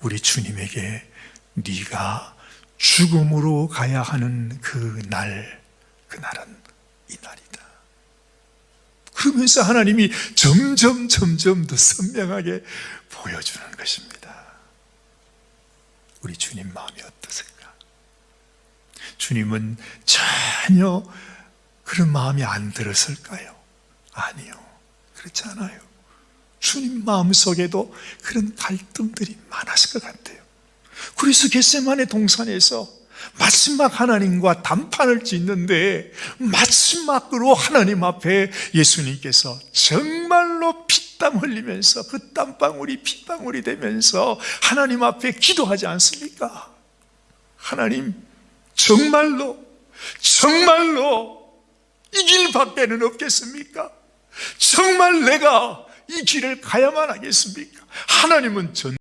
우리 주님에게 네가 죽음으로 가야 하는 그 날, 그 날은 이 날이다. 그러면서 하나님이 점점 점점 더 선명하게 보여주는 것입니다. 우리 주님 마음이 어떠실까? 주님은 전혀 그런 마음이 안 들었을까요? 아니요. 그렇지 않아요. 주님 마음 속에도 그런 갈등들이 많 았을 것 같아요. 그래서 겟세만의 동산에서 마지막 하나님과 단판을 짓는데 마지막으로 하나님 앞에 예수님께서 정말로 피땀 흘리면서 그 땀방울이 핏방울이 되면서 하나님 앞에 기도하지 않습니까? 하나님 정말로 정말로 이 길밖에는 없겠습니까? 정말 내가 이 길을 가야만 하겠습니까? 하나님은 전